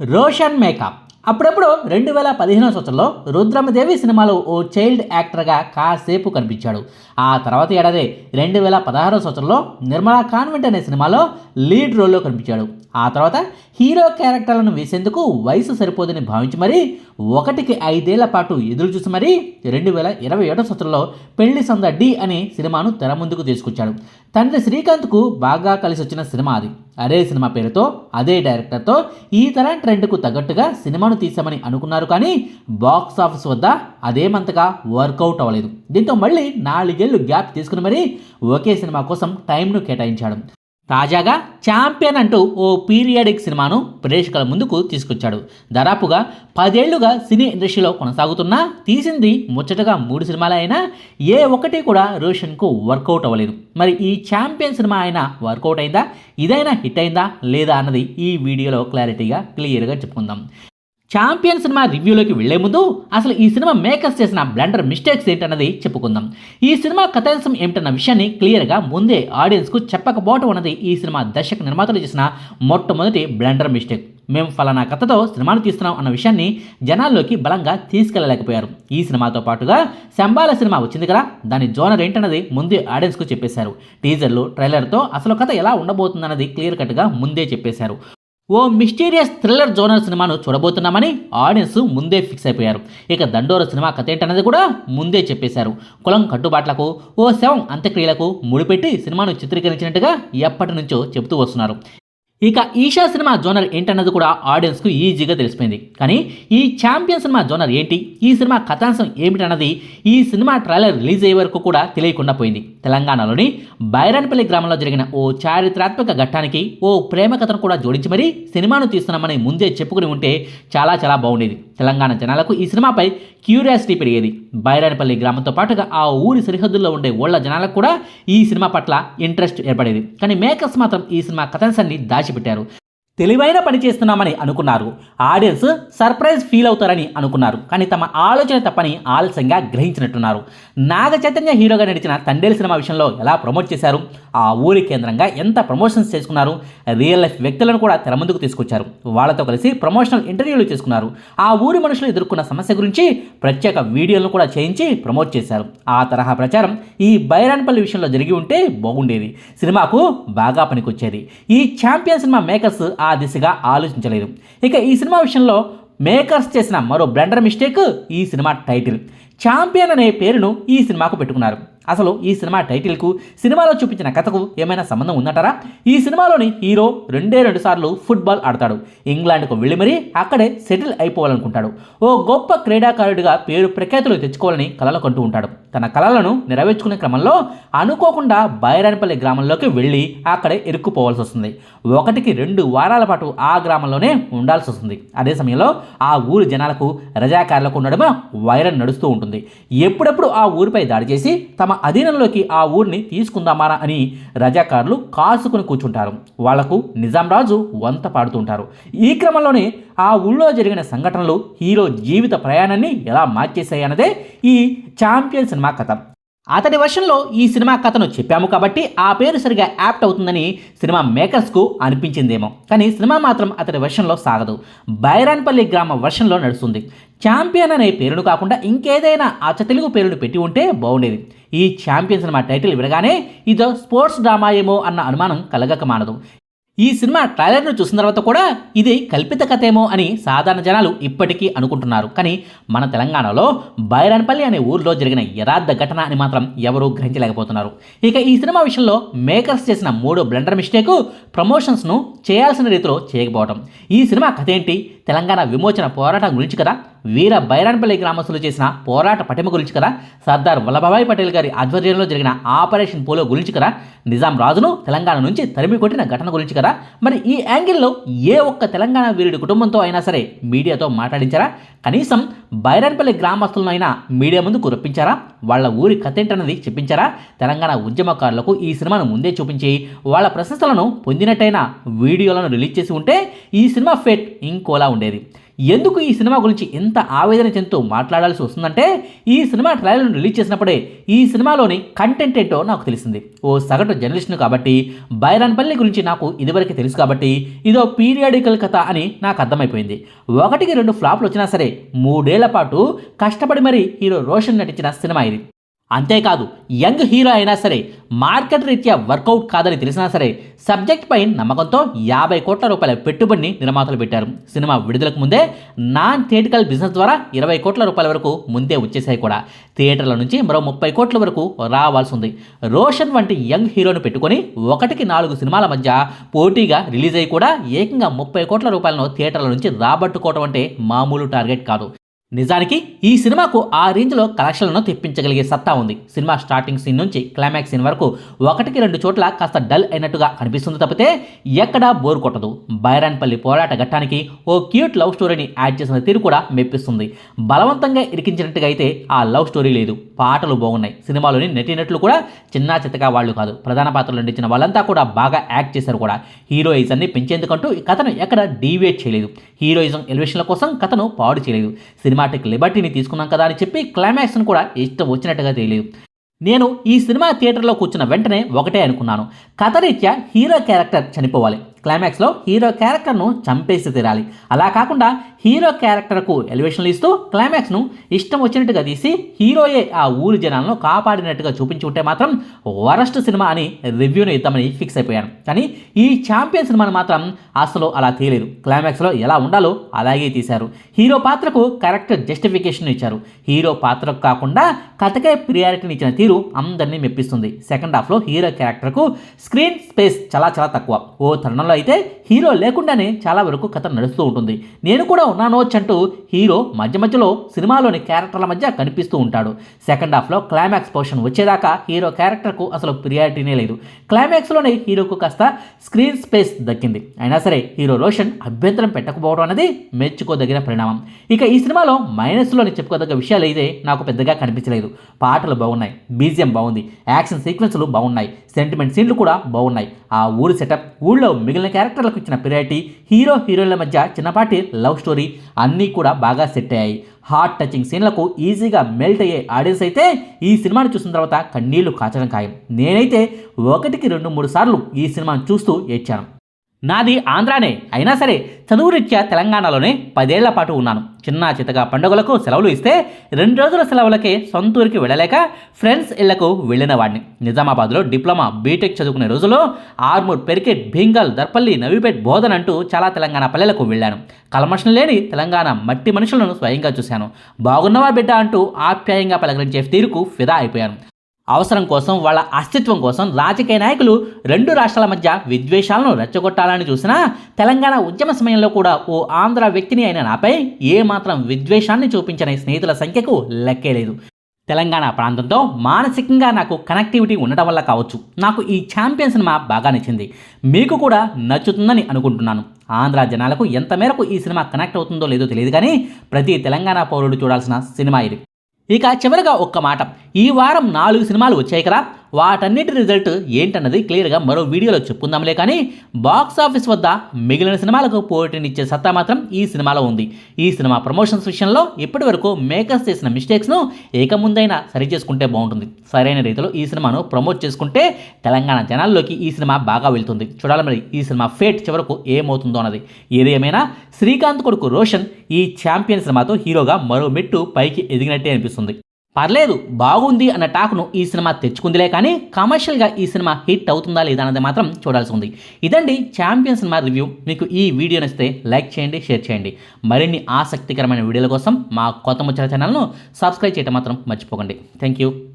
Roshan makeup. అప్పుడప్పుడు రెండు వేల పదిహేనో సంవత్సరంలో రుద్రమదేవి సినిమాలో ఓ చైల్డ్ యాక్టర్గా కాసేపు కనిపించాడు. ఆ తర్వాత ఏడాది రెండు వేల పదహారో సంవత్సరంలో నిర్మలా కాన్వెంట్ అనే సినిమాలో లీడ్ రోల్లో కనిపించాడు. ఆ తర్వాత హీరో క్యారెక్టర్లను వేసేందుకు వయసు సరిపోదని భావించి మరీ ఒకటికి ఐదేళ్ళ పాటు ఎదురు చూసి మరీ రెండు వేల ఇరవై ఏడో సంవత్సరంలో పెళ్ళి సంద డి అనే సినిమాను తెర ముందుకు తీసుకొచ్చాడు. తండ్రి శ్రీకాంత్కు బాగా కలిసి వచ్చిన సినిమా అది. అదే సినిమా పేరుతో అదే డైరెక్టర్తో ఈ తరం ట్రెండ్కు తగ్గట్టుగా సినిమాను తీసామని అనుకున్నారు కానీ బాక్స్ ఆఫీస్ వద్ద అదేమంతగా వర్కౌట్ అవ్వలేదు. దీంతో మళ్ళీ నాలుగేళ్ళు గ్యాప్ తీసుకుని మరీ ఒకే సినిమా కోసం టైంను కేటాయించాడు. తాజాగా ఛాంపియన్ అంటూ ఓ పీరియాడిక్ సినిమాను ప్రేక్షకుల ముందుకు తీసుకొచ్చాడు. దాదాపుగా పదేళ్ళుగా సినీ ఇండస్ట్రీలో కొనసాగుతున్నా తీసింది ముచ్చటగా మూడు సినిమాలు అయినా ఏ ఒక్కటి కూడా రోషన్కు వర్కౌట్ అవ్వలేదు. మరి ఈ ఛాంపియన్ సినిమా అయినా వర్కౌట్ అయిందా? ఇదైనా హిట్ అయిందా లేదా అన్నది ఈ వీడియోలో క్లారిటీగా క్లియర్గా చెప్పుకుందాం. ఛాంపియన్ సినిమా రివ్యూలోకి వెళ్ళే ముందు అసలు ఈ సినిమా మేకర్స్ చేసిన బ్లండర్ మిస్టేక్స్ ఏంటన్నది చెప్పుకుందాం. ఈ సినిమా కథాంశం ఏమిటన్న విషయాన్ని క్లియర్గా ముందే ఆడియన్స్కు చెప్పకపోవటం అన్నది ఈ సినిమా దర్శక నిర్మాతలు చేసిన మొట్టమొదటి బ్లండర్ మిస్టేక్. మేము ఫలానా కథతో సినిమాను తీస్తున్నాం అన్న విషయాన్ని జనాల్లోకి బలంగా తీసుకెళ్ళలేకపోయారు. ఈ సినిమాతో పాటుగా శంబాల సినిమా వచ్చింది కదా దాని జోనర్ ఏంటన్నది ముందే ఆడియన్స్కు చెప్పేశారు. టీజర్లు ట్రైలర్తో అసలు కథ ఎలా ఉండబోతుందన్నది క్లియర్ కట్గా ముందే చెప్పేశారు. ఓ మిస్టీరియస్ థ్రిల్లర్ జోనర్ సినిమాను చూడబోతున్నామని ఆడియన్స్ ముందే ఫిక్స్ అయిపోయారు. ఇక దండోర సినిమా కథ ఏంటన్నది కూడా ముందే చెప్పేశారు. కులం కట్టుబాట్లకు ఓ శవం అంత్యక్రియలకు ముడిపెట్టి సినిమాను చిత్రీకరించినట్టుగా ఎప్పటి నుంచో చెబుతూ వస్తున్నారు. ఇక ఈషా సినిమా జోనర్ ఏంటన్నది కూడా ఆడియన్స్కు ఈజీగా తెలిసిపోయింది. కానీ ఈ ఛాంపియన్ సినిమా జోనర్ ఏంటి? ఈ సినిమా కథాంశం ఏమిటన్నది ఈ సినిమా ట్రైలర్ రిలీజ్ అయ్యే వరకు కూడా తెలియకుండా పోయింది. తెలంగాణలోని బైరాన్పల్లి గ్రామంలో జరిగిన ఓ చారిత్రాత్మక ఘట్టానికి ఓ ప్రేమ కథను కూడా జోడించి మరీ సినిమాను తీస్తున్నామని ముందే చెప్పుకుని ఉంటే చాలా చాలా బాగుండేది. తెలంగాణ జనాలకు ఈ సినిమాపై క్యూరియాసిటీ పెరిగేది. బైరాన్పల్లి గ్రామంతో పాటుగా ఆ ఊరి సరిహద్దుల్లో ఉండే ఓళ్ళ జనాలకు కూడా ఈ సినిమా పట్ల ఇంట్రెస్ట్ ఏర్పడేది. కానీ మేకర్స్ మాత్రం ఈ సినిమా కథాంశాన్ని దాచిపెట్టారు. తెలివైన పని చేస్తున్నామని అనుకున్నారు. ఆడియన్స్ సర్ప్రైజ్ ఫీల్ అవుతారని అనుకున్నారు. కానీ తమ ఆలోచన తప్పని ఆలస్యంగా గ్రహించినట్టున్నారు. నాగ చైతన్య హీరోగా నడిచిన తండేల్ సినిమా విషయంలో ఎలా ప్రమోట్ చేశారు? ఆ ఊరి కేంద్రంగా ఎంత ప్రమోషన్స్ చేసుకున్నారు? రియల్ లైఫ్ వ్యక్తులను కూడా తెర ముందుకు తీసుకొచ్చారు. వాళ్ళతో కలిసి ప్రమోషనల్ ఇంటర్వ్యూలు చేసుకున్నారు. ఆ ఊరి మనుషులు ఎదుర్కొన్న సమస్య గురించి ప్రత్యేక వీడియోలను కూడా చేయించి ప్రమోట్ చేశారు. ఆ తరహా ప్రచారం ఈ బైరాన్పల్లి విషయంలో జరిగి ఉంటే బాగుండేది. సినిమాకు బాగా పనికొచ్చేది. ఈ ఛాంపియన్ సినిమా మేకర్స్ ఆ దిశగా ఆలోచించలేదు ఇక ఈ సినిమా విషయంలో మేకర్స్ చేసిన మరో బ్లండర్ మిస్టేక్ ఈ సినిమా టైటిల్. ఛాంపియన్ అనే పేరును ఈ సినిమాకు పెట్టుకున్నారు. అసలు ఈ సినిమా టైటిల్కు సినిమాలో చూపించిన కథకు ఏమైనా సంబంధం ఉందంటారా? ఈ సినిమాలోని హీరో రెండే రెండు సార్లు ఫుట్బాల్ ఆడతాడు. ఇంగ్లాండ్కు వెళ్ళి మరీ అక్కడే సెటిల్ అయిపోవాలనుకుంటాడు. ఓ గొప్ప క్రీడాకారుడిగా పేరు ప్రఖ్యాతులు తెచ్చుకోవాలని కలలు కంటూ ఉంటాడు. తన కలలను నెరవేర్చుకునే క్రమంలో అనుకోకుండా బైరానిపల్లి గ్రామంలోకి వెళ్ళి అక్కడే ఇరుక్కుపోవాల్సి వస్తుంది. ఒకటికి రెండు వారాల పాటు ఆ గ్రామంలోనే ఉండాల్సి వస్తుంది. అదే సమయంలో ఆ ఊరి జనాలకు రజాకారులకు ఉండడమే వైరం నడుస్తూ ఉంటుంది. ఎప్పుడెప్పుడు ఆ ఊరిపై దాడి చేసి తమ అధీనంలోకి ఆ ఊరిని తీసుకుందామానా అని రజాకారులు కాసుకుని కూర్చుంటారు. వాళ్ళకు నిజాం రాజు వంత పాడుతుంటారు. ఈ క్రమంలోనే ఆ ఊళ్ళో జరిగిన సంఘటనలు హీరో జీవిత ప్రయాణాన్ని ఎలా మార్చేశాయన్నదే ఈ ఛాంపియన్ సినిమా కథ. అతడి వర్షంలో ఈ సినిమా కథను చెప్పాము కాబట్టి ఆ పేరు సరిగా యాప్ట్ అవుతుందని సినిమా మేకర్స్కు అనిపించిందేమో. కానీ సినిమా మాత్రం అతడి వర్షంలో సాగదు. బైరాన్పల్లి గ్రామ వర్షంలో నడుస్తుంది. ఛాంపియన్ అనే పేరును కాకుండా ఇంకేదైనా అచ్చ తెలుగు పేరును పెట్టి ఉంటే బాగుండేది. ఈ ఛాంపియన్ సినిమా టైటిల్ వినగానే ఇదో స్పోర్ట్స్ డ్రామా ఏమో అన్న అనుమానం కలగక మానదు. ఈ సినిమా ట్రైలర్ను చూసిన తర్వాత కూడా ఇది కల్పిత కథేమో అని సాధారణ జనాలు ఇప్పటికీ అనుకుంటున్నారు. కానీ మన తెలంగాణలో బైరాన్పల్లి అనే ఊర్లో జరిగిన యథార్థ ఘటన అని మాత్రం ఎవరూ గ్రహించలేకపోతున్నారు. ఇక ఈ సినిమా విషయంలో మేకర్స్ చేసిన మూడో బ్లండర్ మిస్టేక్ ప్రమోషన్స్ను చేయాల్సిన రీతిలో చేయకపోవడం ఈ సినిమా కథ ఏంటి? తెలంగాణ విమోచన పోరాటం గురించి కదా? వీర బైరాన్పల్లి గ్రామస్తులు చేసిన పోరాట పటిమ గురించి కదా? సర్దార్ వల్లభాయ్ పటేల్ గారి ఆధ్వర్యంలో జరిగిన ఆపరేషన్ పోలో గురించి కదా? నిజాం రాజును తెలంగాణ నుంచి తరిమి కొట్టిన ఘటన గురించి కదా? మరి ఈ యాంగిల్లో ఏ ఒక్క తెలంగాణ వీరుడి కుటుంబంతో అయినా సరే మీడియాతో మాట్లాడించారా? కనీసం బైరాన్పల్లి గ్రామస్తులను అయినా మీడియా ముందుకు రప్పించారా? వాళ్ళ ఊరి కథ ఏంటన్నది చెప్పించారా? తెలంగాణ ఉద్యమకారులకు ఈ సినిమాను ముందే చూపించి వాళ్ళ ప్రశంసలను పొందినట్టయినా వీడియోలను రిలీజ్ చేసి ఉంటే ఈ సినిమా ఫేట్ ఇంకోలా ఉండేది. ఎందుకు ఈ సినిమా గురించి ఎంత ఆవేదన చెందుతూ మాట్లాడాల్సి వస్తుందంటే ఈ సినిమా ట్రైలర్ను రిలీజ్ చేసినప్పుడే ఈ సినిమాలోని కంటెంట్ ఏంటో నాకు తెలిసింది. ఓ సగటు జర్నలిస్ట్ను కాబట్టి బైరాన్పల్లి గురించి నాకు ఇదివరకు తెలుసు కాబట్టి ఇదో పీరియాడికల్ కథ అని నాకు అర్థమైపోయింది. ఒకటికి రెండు ఫ్లాప్లు వచ్చినా సరే మూడేళ్ళ పాటు కష్టపడి మరీ హీరో రోషన్ నటించిన సినిమా ఇది. అంతేకాదు యంగ్ హీరో అయినా సరే మార్కెట్ రీత్యా వర్కౌట్ కాదని తెలిసినా సరే సబ్జెక్ట్ పై నమ్మకంతో యాభై కోట్ల రూపాయల పెట్టుబడిని నిర్మాతలు పెట్టారు. సినిమా విడుదలకు ముందే నాన్ థియేటికల్ బిజినెస్ ద్వారా ఇరవై కోట్ల రూపాయల వరకు ముందే వచ్చేసాయి కూడా. థియేటర్ల నుంచి మరో ముప్పై కోట్ల వరకు రావాల్సి ఉంది రోషన్ వంటి యంగ్ హీరోను పెట్టుకొని ఒకటికి నాలుగు సినిమాల మధ్య పోటీగా రిలీజ్ అయ్యి కూడా ఏకంగా ముప్పై కోట్ల రూపాయలను థియేటర్ల నుంచి రాబట్టుకోవడం అంటే మామూలు టార్గెట్ కాదు. నిజానికి ఈ సినిమాకు ఆ రేంజ్లో కలెక్షన్లను తెప్పించగలిగే సత్తా ఉంది. సినిమా స్టార్టింగ్ సీన్ నుంచి క్లైమాక్స్ సీన్ వరకు ఒకటికి రెండు చోట్ల కాస్త డల్ అయినట్టుగా అనిపిస్తుంది తప్పితే ఎక్కడా బోర్ కొట్టదు. బైరాన్పల్లి పోరాట ఘట్టానికి ఓ క్యూట్ లవ్ స్టోరీని యాడ్ చేసిన తీరు కూడా మెప్పిస్తుంది. బలవంతంగా ఇరికించినట్టుగా అయితే ఆ లవ్ స్టోరీ లేదు. పాటలు బాగున్నాయి. సినిమాలోని నటినట్లు కూడా చిన్న చిత్తగా వాళ్ళు కాదు. ప్రధాన పాత్రలు నటించిన వాళ్ళంతా కూడా బాగా యాక్ట్ చేశారు కూడా. హీరోయిజాన్ని పెంచేందుకంటూ ఈ కథను ఎక్కడ డీవియేట్ చేయలేదు. హీరోయిజం ఎలివేషన్ల కోసం కథను పాడు చేయలేదు. సినిమా సినిమాటిక్ లిబర్టీని తీసుకున్నాం కదా అని చెప్పి క్లైమాక్స్ను కూడా ఇష్టం వచ్చినట్టుగా తెలియదు. నేను ఈ సినిమా థియేటర్లో కూర్చున్న వెంటనే ఒకటే అనుకున్నాను. కథరీత్యా హీరో క్యారెక్టర్ చనిపోవాలి. క్లైమాక్స్లో హీరో క్యారెక్టర్ను చంపేసి తీరాలి. అలా కాకుండా హీరో క్యారెక్టర్కు ఎలివేషన్లు ఇస్తూ క్లైమాక్స్ను ఇష్టం వచ్చినట్టుగా తీసి హీరోయే ఆ ఊరి జనాలను కాపాడినట్టుగా చూపించి ఉంటే మాత్రం వరస్ట్ సినిమా అని రివ్యూను ఇద్దామని ఫిక్స్ అయిపోయాను. కానీ ఈ ఛాంపియన్ సినిమాను మాత్రం అసలు అలా తీయలేదు. క్లైమాక్స్లో ఎలా ఉండాలో అలాగే తీశారు. హీరో పాత్రకు కరెక్ట్ జస్టిఫికేషన్ ఇచ్చారు. హీరో పాత్రకు కాకుండా కథకే ప్రియారిటీని ఇచ్చిన తీరు అందరినీ మెప్పిస్తుంది. సెకండ్ హాఫ్లో హీరో క్యారెక్టర్కు స్క్రీన్ స్పేస్ చాలా చాలా తక్కువ. ఓ తరుణంలో అయితే హీరో లేకుండానే చాలా వరకు కథ నడుస్తూ ఉంటుంది. నేను కూడా ఉన్నాను అంటూ హీరో మధ్య మధ్యలో సినిమాలోని క్యారెక్టర్ల మధ్య కనిపిస్తూ ఉంటాడు. సెకండ్ హాఫ్లో క్లైమాక్స్ పోర్షన్ వచ్చేదాకా హీరో క్యారెక్టర్కు అసలు ప్రియారిటీనే లేదు. క్లైమాక్స్లోనే హీరోకు కాస్త స్క్రీన్ స్పేస్ దక్కింది. అయినా సరే హీరో రోషన్ అభ్యంతరం పెట్టకపోవడం అనేది మెచ్చుకోదగిన పరిణామం. ఇక ఈ సినిమాలో మైనస్లోని చెప్పుకోదగ్గ విషయాలు అయితే నాకు పెద్దగా కనిపించలేదు. పాటలు బాగున్నాయి బీజియం బాగుంది యాక్షన్ సీక్వెన్స్లు బాగున్నాయి సెంటిమెంట్ సీన్లు కూడా బాగున్నాయి. ఆ ఊరి సెటప్ ఊళ్ళో మిగిలిన క్యారెక్టర్లకు ఇచ్చిన పిరాయిటీ హీరో హీరోయిన్ల మధ్య చిన్నపాటి లవ్ స్టోరీ అన్నీ కూడా బాగా సెట్ అయ్యాయి. హార్ట్ టచింగ్ సీన్లకు ఈజీగా మెల్ట్ అయ్యే ఆడియన్స్ అయితే ఈ సినిమాని చూసిన తర్వాత కన్నీళ్ళు కాచడం ఖాయం. నేనైతే ఒకటికి రెండు మూడు సార్లు ఈ సినిమాను చూస్తూ ఏడ్చాను. నాది ఆంధ్రానే. అయినా సరే చదువు రీత్యా తెలంగాణలోనే పదేళ్ళ పాటు ఉన్నాను. చిన్న చితగా పండుగలకు సెలవులు ఇస్తే రెండు రోజుల సెలవులకే సొంత ఊరికి వెళ్ళలేక ఫ్రెండ్స్ ఇళ్ళకు వెళ్ళిన వాడిని నిజామాబాద్లో డిప్లొమా బీటెక్ చదువుకునే రోజుల్లో ఆర్మూర్ పెరికెట్ భీంగల్ దర్పల్లి నవీపేట్ బోధన్ అంటూ చాలా తెలంగాణ పల్లెలకు వెళ్ళాను. కల్మషం లేని తెలంగాణ మట్టి మనుషులను స్వయంగా చూశాను. బాగున్నవా బిడ్డ అంటూ ఆప్యాయంగా పలకరించే తీరుకు ఫిదా అయిపోయాను. అవసరం కోసం వాళ్ళ అస్తిత్వం కోసం రాజకీయ నాయకులు రెండు రాష్ట్రాల మధ్య విద్వేషాలను రెచ్చగొట్టాలని చూసినా తెలంగాణ ఉద్యమ సమయంలో కూడా ఓ ఆంధ్ర వ్యక్తిని అయిన నాపై ఏమాత్రం విద్వేషాన్ని చూపించని స్నేహితుల సంఖ్యకు లెక్కే లేదు. తెలంగాణ ప్రాంతంతో మానసికంగా నాకు కనెక్టివిటీ ఉండటం వల్ల కావచ్చు. నాకు ఈ ఛాంపియన్ సినిమా బాగా నచ్చింది. మీకు కూడా నచ్చుతుందని అనుకుంటున్నాను. ఆంధ్ర జనాలకు ఎంత మేరకు ఈ సినిమా కనెక్ట్ అవుతుందో లేదో తెలియదు కానీ ప్రతి తెలంగాణ పౌరుడు చూడాల్సిన సినిమా ఇది. ఇక చివరిగా ఒక్క మాట. ఈ వారం నాలుగు సినిమాలు వచ్చాయి కదా. వాటన్నిటి రిజల్ట్ ఏంటన్నది క్లియర్గా మరో వీడియోలో చెప్పుకుందాంలే కానీ బాక్స్ ఆఫీస్ వద్ద మిగిలిన సినిమాలకు పోటీనిచ్చే సత్తా మాత్రం ఈ సినిమాలో ఉంది. ఈ సినిమా ప్రమోషన్స్ విషయంలో ఇప్పటి వరకు మేకర్స్ చేసిన మిస్టేక్స్ను ఏక ముందైనా సరి చేసుకుంటే బాగుంటుంది. సరైన రీతిలో ఈ సినిమాను ప్రమోట్ చేసుకుంటే తెలంగాణ జనాల్లోకి ఈ సినిమా బాగా వెళ్తుంది. చూడాలి మరి ఈ సినిమా ఫేట్ చివరకు ఏమవుతుందో అన్నది. ఏది ఏమైనా శ్రీకాంత్ కొడుకు రోషన్ ఈ ఛాంపియన్ సినిమాతో హీరోగా మరో మెట్టు పైకి ఎదిగినట్టే అనిపిస్తుంది. పర్లేదు బాగుంది అన్న టాక్ను ఈ సినిమా తెచ్చుకుందిలే కానీ కమర్షియల్గా ఈ సినిమా హిట్ అవుతుందా లేదా అన్నది మాత్రం చూడాల్సి ఉంది. ఇదండి ఛాంపియన్ సినిమా రివ్యూ. మీకు ఈ వీడియో నచ్చితే లైక్ చేయండి షేర్ చేయండి. మరిన్ని ఆసక్తికరమైన వీడియోల కోసం మా కొత్త ముచ్చట ఛానల్ను సబ్స్క్రైబ్ చేయడం మాత్రం మర్చిపోకండి. Thank you.